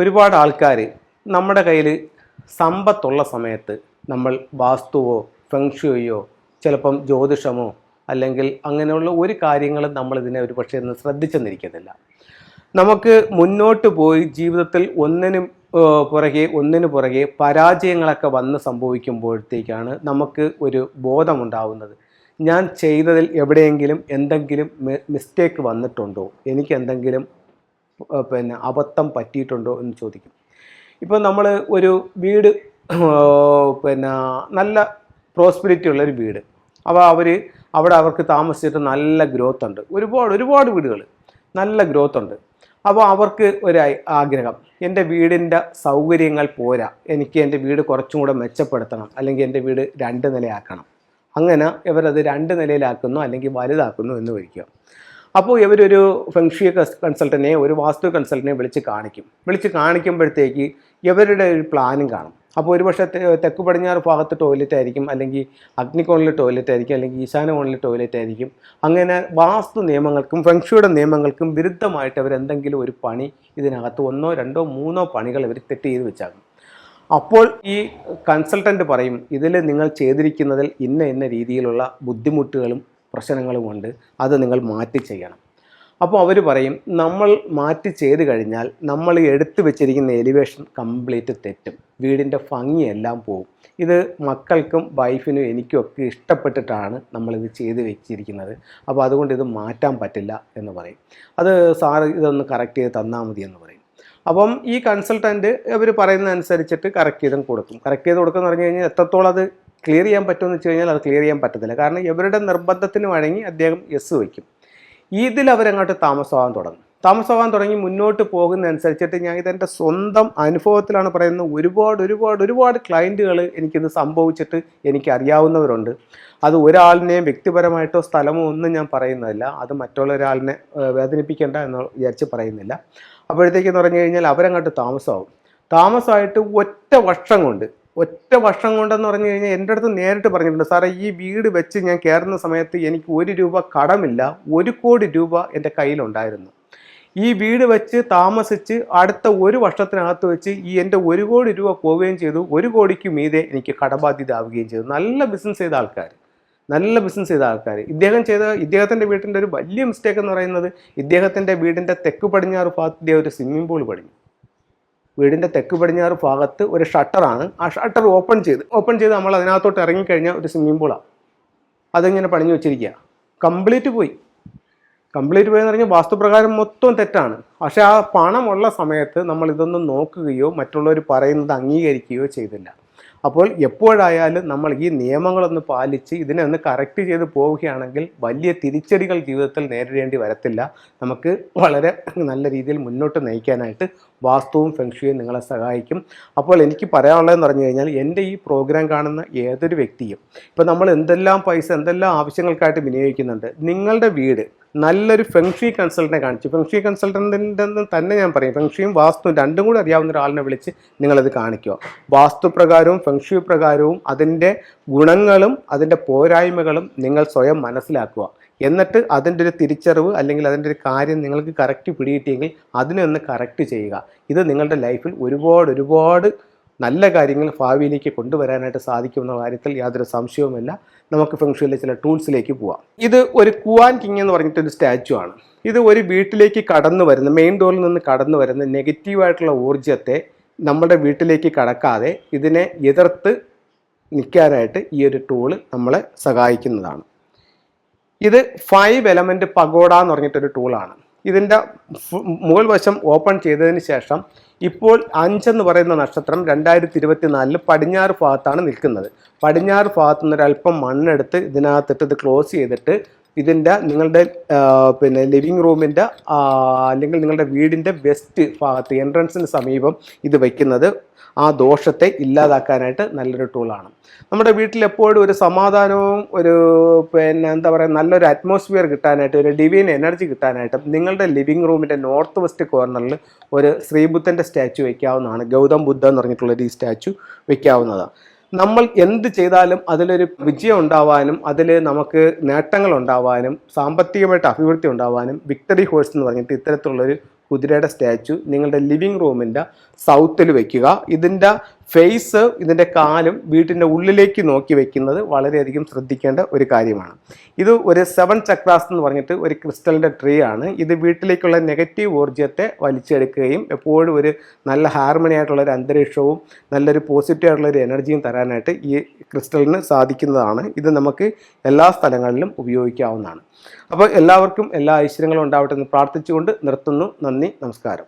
ഒരുപാട് ആൾക്കാർ നമ്മുടെ കയ്യിൽ സമ്പത്തുള്ള സമയത്ത് നമ്മൾ വാസ്തുവോ ഫെങ്ഷുയോ ചിലപ്പം ജ്യോതിഷമോ അല്ലെങ്കിൽ അങ്ങനെയുള്ള ഒരു കാര്യങ്ങളും നമ്മളിതിനെ ഒരു പക്ഷേ ഒന്ന് ശ്രദ്ധിച്ചെന്നിരിക്കുന്നില്ല നമുക്ക് മുന്നോട്ട് പോയി ജീവിതത്തിൽ ഒന്നിനും പുറകെ ഒന്നിനു പുറകെ പരാജയങ്ങളൊക്കെ വന്ന് സംഭവിക്കുമ്പോഴത്തേക്കാണ് നമുക്ക് ഒരു ബോധമുണ്ടാവുന്നത്. ഞാൻ ചെയ്തതിൽ എവിടെയെങ്കിലും എന്തെങ്കിലും മിസ്റ്റേക്ക് വന്നിട്ടുണ്ടോ? എനിക്ക് എന്തെങ്കിലും പിന്നെ അബദ്ധം പറ്റിയിട്ടുണ്ടോ എന്ന് ചോദിക്കും. ഇപ്പോൾ നമ്മൾ ഒരു വീട് പിന്നെ നല്ല പ്രോസ്പിരിറ്റി ഉള്ളൊരു വീട്. അപ്പോൾ അവർ അവിടെ അവർക്ക് താമസിച്ചിട്ട് നല്ല ഗ്രോത്ത് ഉണ്ട്. ഒരുപാട് ഒരുപാട് വീടുകൾ നല്ല ഗ്രോത്ത് ഉണ്ട്. അപ്പോൾ അവർക്ക് ഒരു ആഗ്രഹം എന്റെ വീടിന്റെ സൗകര്യങ്ങൾ പോരാ. എനിക്ക് എന്റെ വീട് കുറച്ചും കൂടെ മെച്ചപ്പെടുത്തണം. അല്ലെങ്കിൽ എന്റെ വീട് രണ്ട് നിലയാക്കണം. അങ്ങനെ ഇവരത് രണ്ട് നിലയിലാക്കുന്നു അല്ലെങ്കിൽ വലുതാക്കുന്നു എന്ന് വയ്ക്കുക അപ്പോൾ ഇവരൊരു ഫെങ്ഷി കൺസൾട്ടനെ ഒരു വാസ്തു കൺസൾട്ടനെ വിളിച്ച് കാണിക്കും. വിളിച്ച് കാണിക്കുമ്പോഴത്തേക്ക് ഇവരുടെ ഒരു പ്ലാനും കാണും. അപ്പോൾ ഒരുപക്ഷെ തെക്ക് പടിഞ്ഞാറ് ഭാഗത്ത് ടോയ്ലറ്റ് ആയിരിക്കും അല്ലെങ്കിൽ അഗ്നികോണിൽ ടോയ്ലറ്റ് ആയിരിക്കും അല്ലെങ്കിൽ ഈശാന കോണിൽ ടോയ്ലറ്റ് ആയിരിക്കും. അങ്ങനെ വാസ്തു നിയമങ്ങൾക്കും ഫെങ്ഷിയുടെ നിയമങ്ങൾക്കും വിരുദ്ധമായിട്ട് അവരെന്തെങ്കിലും ഒരു പണി ഇതിനകത്ത് ഒന്നോ രണ്ടോ മൂന്നോ പണികൾ ഇവർ തെറ്റ് ചെയ്ത് വെച്ചാകും അപ്പോൾ ഈ കൺസൾട്ടന്റ് പറയും ഇതിൽ നിങ്ങൾ ചെയ്തിരിക്കുന്നതിൽ ഇന്ന ഇന്ന രീതിയിലുള്ള ബുദ്ധിമുട്ടുകളും പ്രശ്നങ്ങളും ഉണ്ട് അത് നിങ്ങൾ മാറ്റി ചെയ്യണം. അപ്പോൾ അവർ പറയും നമ്മൾ മാറ്റി ചെയ്ത് കഴിഞ്ഞാൽ നമ്മൾ എടുത്തു വെച്ചിരിക്കുന്ന എലിവേഷൻ കംപ്ലീറ്റ് തെറ്റും. വീടിന്റെ ഭംഗിയെല്ലാം പോവും. ഇത് മക്കൾക്കും വൈഫിനും എനിക്കും ഒക്കെ ഇഷ്ടപ്പെട്ടിട്ടാണ് നമ്മളിത് ചെയ്ത് വെച്ചിരിക്കുന്നത്. അപ്പോൾ അതുകൊണ്ട് ഇത് മാറ്റാൻ പറ്റില്ല എന്ന് പറയും. അത് സാർ ഇതൊന്ന് കറക്റ്റ് ചെയ്ത് തന്നാൽ മതി എന്ന് പറയും. അപ്പം ഈ കൺസൾട്ടന്റ് അവർ പറയുന്ന അനുസരിച്ചിട്ട് കറക്റ്റ് ചെയ്തും കൊടുക്കും. കറക്റ്റ് ചെയ്ത് കൊടുക്കുക എന്ന് പറഞ്ഞു കഴിഞ്ഞാൽ എത്രത്തോളം അത് ക്ലിയർ ചെയ്യാൻ പറ്റുമെന്ന് വെച്ച് കഴിഞ്ഞാൽ അത് ക്ലിയർ ചെയ്യാൻ പറ്റത്തില്ല. കാരണം ഇവരുടെ നിർബന്ധത്തിന് വഴങ്ങി അദ്ദേഹം യെസ് വയ്ക്കും. ഇതിൽ അവരങ്ങോട്ട് താമസമാകാൻ തുടങ്ങും. താമസമാകാൻ തുടങ്ങി മുന്നോട്ട് പോകുന്നതനുസരിച്ചിട്ട് ഞാൻ ഇതെന്റെ സ്വന്തം അനുഭവത്തിലാണ് പറയുന്നത് ഒരുപാട് ഒരുപാട് ഒരുപാട് ക്ലയന്റുകൾ എനിക്കിത് സംഭവിച്ചിട്ട് എനിക്ക് അറിയാവുന്നവരുണ്ട് അത് ഒരാളിനെയും വ്യക്തിപരമായിട്ടോ സ്ഥലമോ ഒന്നും ഞാൻ പറയുന്നതല്ല. അത് മറ്റുള്ള ഒരാളിനെ വേദനിപ്പിക്കേണ്ട എന്ന് വിചാരിച്ച് പറയുന്നില്ല. അപ്പോഴത്തേക്കെന്ന് പറഞ്ഞു കഴിഞ്ഞാൽ അവരങ്ങോട്ട് താമസമാവും താമസമായിട്ട് ഒറ്റ വർഷം കൊണ്ട് ഒറ്റ വർഷം കൊണ്ടെന്ന് പറഞ്ഞു കഴിഞ്ഞാൽ എന്റെ അടുത്ത് നേരിട്ട് പറഞ്ഞിട്ടുണ്ട് സാറേ ഈ വീട് വെച്ച് ഞാൻ കയറുന്ന സമയത്ത് എനിക്ക് ഒരു രൂപ കടമില്ല ഒരു കോടി രൂപ എന്റെ കയ്യിലുണ്ടായിരുന്നു. ഈ വീട് വെച്ച് താമസിച്ച് അടുത്ത ഒരു വർഷത്തിനകത്ത് വെച്ച് ഈ എന്റെ ഒരു കോടി രൂപ പോവുകയും ചെയ്തു ഒരു കോടിക്ക് മീതെ എനിക്ക് കടബാധ്യത ആവുകയും ചെയ്തു. നല്ല ബിസിനസ് ചെയ്ത ആൾക്കാർ നല്ല ബിസിനസ് ചെയ്ത ആൾക്കാർ ഇദ്ദേഹം ചെയ്ത ഇദ്ദേഹത്തിന്റെ വീട്ടിന്റെ ഒരു വലിയ മിസ്റ്റേക്ക് എന്ന് പറയുന്നത് ഇദ്ദേഹത്തിന്റെ വീടിന്റെ തെക്ക് പടിഞ്ഞാറ് ഭാഗത്ത് ഒരു സ്വിമ്മിംഗ് പൂൾ പണിഞ്ഞു. വീടിന്റെ തെക്ക് പടിഞ്ഞാറ് ഭാഗത്ത് ഒരു ഷട്ടറാണ് ആ ഷട്ടർ ഓപ്പൺ ചെയ്ത് ഓപ്പൺ ചെയ്ത് നമ്മൾ അതിനകത്തോട്ട് ഇറങ്ങിക്കഴിഞ്ഞാൽ ഒരു സ്വിമ്മിംഗ് പൂളാണ് അതിങ്ങനെ പണിഞ്ഞു വെച്ചിരിക്കുക. കംപ്ലീറ്റ് പോയി. കംപ്ലീറ്റ് പോയെന്ന് പറഞ്ഞാൽ വാസ്തുപ്രകാരം മൊത്തം തെറ്റാണ്. പക്ഷേ ആ പണമുള്ള സമയത്ത് നമ്മൾ ഇതൊന്നും നോക്കുകയോ മറ്റുള്ളവർ പറയുന്നത് അംഗീകരിക്കുകയോ ചെയ്തില്ല. അപ്പോൾ എപ്പോഴായാലും നമ്മൾ ഈ നിയമങ്ങളൊന്ന് പാലിച്ച് ഇതിനെ ഒന്ന് കറക്റ്റ് ചെയ്ത് പോവുകയാണെങ്കിൽ വലിയ തിരിച്ചടികൾ ജീവിതത്തിൽ നേരിടേണ്ടി വരത്തില്ല. നമുക്ക് വളരെ നല്ല രീതിയിൽ മുന്നോട്ട് നയിക്കാനായിട്ട് വാസ്തുവും ഫെങ്ഷുയും നിങ്ങളെ സഹായിക്കും. അപ്പോൾ എനിക്ക് പറയാനുള്ളതെന്ന് പറഞ്ഞു കഴിഞ്ഞാൽ എന്റെ ഈ പ്രോഗ്രാം കാണുന്ന ഏതൊരു വ്യക്തിയും ഇപ്പോൾ നമ്മൾ എന്തെല്ലാം പൈസ എന്തെല്ലാം ആവശ്യങ്ങൾക്കായിട്ട് വിനിയോഗിക്കുന്നുണ്ട് നിങ്ങളുടെ വീട് നല്ലൊരു ഫെങ്ഷി കൺസൾട്ടനെ കാണിച്ചു. ഫെങ്ഷി കൺസൾട്ടന്റിന്റെ തന്നെ ഞാൻ പറയും. ഫെങ്ഷിയും വാസ്തു രണ്ടും കൂടി അറിയാവുന്ന ഒരാളിനെ വിളിച്ച് നിങ്ങളത് കാണിക്കുക. വാസ്തു പ്രകാരവും ഫെങ്ഷി പ്രകാരവും അതിന്റെ ഗുണങ്ങളും അതിന്റെ പോരായ്മകളും നിങ്ങൾ സ്വയം മനസ്സിലാക്കുക. എന്നിട്ട് അതിന്റെ ഒരു തിരിച്ചറിവ് അല്ലെങ്കിൽ അതിന്റെ ഒരു കാര്യം നിങ്ങൾക്ക് കറക്റ്റ് പിടികിട്ടിയെങ്കിൽ അതിനെ ഒന്ന് കറക്റ്റ് ചെയ്യുക. ഇത് നിങ്ങളുടെ ലൈഫിൽ ഒരുപാട് ഒരുപാട് നല്ല കാര്യങ്ങൾ ഭാവിയിലേക്ക് കൊണ്ടുവരാനായിട്ട് സാധിക്കുമെന്ന കാര്യത്തിൽ യാതൊരു സംശയവുമില്ല. നമുക്ക് ഫെങ്ഷുവിലെ ചില ടൂൾസിലേക്ക് പോവാം. ഇത് ഒരു കുവാൻ കിങ് എന്ന് പറഞ്ഞിട്ടൊരു സ്റ്റാച്ചു ആണ്. ഇത് ഒരു വീട്ടിലേക്ക് കടന്നു വരുന്ന മെയിൻ ഡോറിൽ നിന്ന് കടന്നു വരുന്ന നെഗറ്റീവായിട്ടുള്ള ഊർജത്തെ നമ്മുടെ വീട്ടിലേക്ക് കടക്കാതെ ഇതിനെ എതിർത്ത് നിൽക്കാനായിട്ട് ഈ ഒരു ടൂൾ നമ്മളെ സഹായിക്കുന്നതാണ്. ഇത് ഫൈവ് എലമെന്റ് പഗോഡ എന്ന് പറഞ്ഞിട്ടൊരു ടൂളാണ് ഇതിന്റെ മുകൾ വശം ഓപ്പൺ ചെയ്തതിന് ശേഷം ഇപ്പോൾ അഞ്ചെന്ന് പറയുന്ന നക്ഷത്രം രണ്ടായിരത്തി ഇരുപത്തി നാലിൽ പടിഞ്ഞാറ് ഭാഗത്താണ് നിൽക്കുന്നത്. പടിഞ്ഞാറ് ഭാഗത്തു നിന്ന് മണ്ണെടുത്ത് ഇതിനകത്തിട്ട് ഇത് ക്ലോസ് ചെയ്തിട്ട് ഇതിന്റെ നിങ്ങളുടെ പിന്നെ ലിവിങ് റൂമിന്റെ അല്ലെങ്കിൽ നിങ്ങളുടെ വീടിന്റെ വെസ്റ്റ് ഭാഗത്ത് എൻട്രൻസിന് സമീപം ഇത് വയ്ക്കുന്നത് ആ ദോഷത്തെ ഇല്ലാതാക്കാനായിട്ട് നല്ലൊരു ടൂളാണ് നമ്മുടെ വീട്ടിൽ എപ്പോഴും ഒരു സമാധാനവും ഒരു പിന്നെ എന്താ പറയുക നല്ലൊരു അറ്റ്മോസ്ഫിയർ കിട്ടാനായിട്ട് ഒരു ഡിവൈൻ എനർജി കിട്ടാനായിട്ടും നിങ്ങളുടെ ലിവിങ് റൂമിന്റെ നോർത്ത് വെസ്റ്റ് കോർണറിൽ ഒരു ശ്രീബുദ്ധന്റെ സ്റ്റാച്ചു വയ്ക്കാവുന്നതാണ്. ഗൗതം ബുദ്ധ എന്ന് പറഞ്ഞിട്ടുള്ളൊരു ഈ സ്റ്റാച്ചു വയ്ക്കാവുന്നതാണ്. നമ്മൾ എന്ത് ചെയ്താലും അതിലൊരു വിജയം ഉണ്ടാവാനും അതിൽ നമുക്ക് നേട്ടങ്ങൾ ഉണ്ടാവാനും സാമ്പത്തികമായിട്ട് അഭിവൃദ്ധി ഉണ്ടാവാനും വിക്ടറി ഹോഴ്സ് എന്ന് പറഞ്ഞിട്ട് ഇത്തരത്തിലുള്ളൊരു കുതിരയുടെ സ്റ്റാച്ചു നിങ്ങളുടെ ലിവിംഗ് റൂമിന്റെ സൗത്തിൽ വയ്ക്കുക ഇതിന്റെ ഫേസ് ഇതിന്റെ കാലും വീട്ടിന്റെ ഉള്ളിലേക്ക് നോക്കി വയ്ക്കുന്നത് വളരെയധികം ശ്രദ്ധിക്കേണ്ട ഒരു കാര്യമാണ്. ഇത് ഒരു സെവൻ ചക്രാസ് എന്ന് പറഞ്ഞിട്ട് ഒരു ക്രിസ്റ്റലിന്റെ ട്രീ ആണ്. ഇത് വീട്ടിലേക്കുള്ള നെഗറ്റീവ് ഊർജത്തെ വലിച്ചെടുക്കുകയും എപ്പോഴും ഒരു നല്ല ഹാർമണി ആയിട്ടുള്ള ഒരു അന്തരീക്ഷവും നല്ലൊരു പോസിറ്റീവ് ആയിട്ടുള്ള ഒരു എനർജിയും തരാനായിട്ട് ഈ ക്രിസ്റ്റലിന് സാധിക്കുന്നതാണ്. ഇത് നമുക്ക് എല്ലാ സ്ഥലങ്ങളിലും ഉപയോഗിക്കാവുന്നതാണ്. അപ്പോൾ എല്ലാവർക്കും എല്ലാ ഐശ്വര്യങ്ങളും ഉണ്ടാവട്ടെ എന്ന് പ്രാർത്ഥിച്ചുകൊണ്ട് നിർത്തുന്നു. നന്ദി നമസ്കാരം.